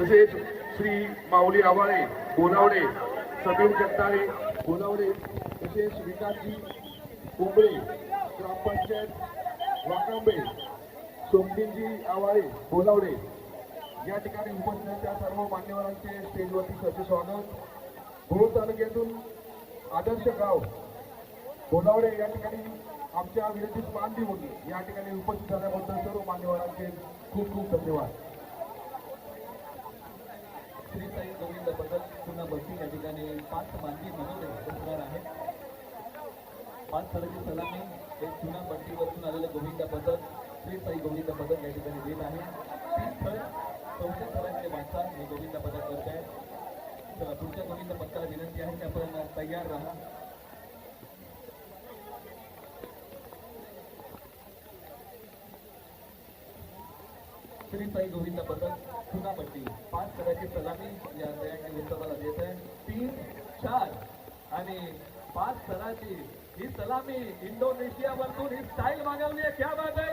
तसेच श्री माऊली आवाळे गोनावडे समीर जगताळे गोनावडे तसेच विकासजी कुंबळे ग्रामपंचायत वाकांबे सोमदिनजी आवाळे गोनावडे या ठिकाणी उपस्थित सर्व मान्यवरांचे स्टेजवरती सरचे स्वागत. भोर तालुक्यातून आदर्श गाव गोदावडे या ठिकाणी आमच्या विरोधी मान देऊन या ठिकाणी उपस्थित झाल्याबद्दल सर्व मान्यवरांचे खूप खूप धन्यवाद श्री साई गोविंद बदल पुन्हा बसती या ठिकाणी पाच मानवी मनोरे बसणार आहेत. पाच सराची सलामी एक जुना बंटीवरून आलेलं गोविंद बदल श्री साई गोविंद बदल या ठिकाणी देत आहे. तीन थर चौथ्या थराचे वाटचाल हे गोविंद बदल करत आहे. चला पुढच्या गोविंद पथकाला विनंती आहे की आपण तयार राहा. श्री साई गोविंद बदल चुनापट्टी पाच सराची सलामी या दयाने उत्सवाला देत आहे तीन चार आणि पाच सराची ही सलामी इंडोनेशिया वरतून ही स्टाईल मागवली आहे. क्या बात आहे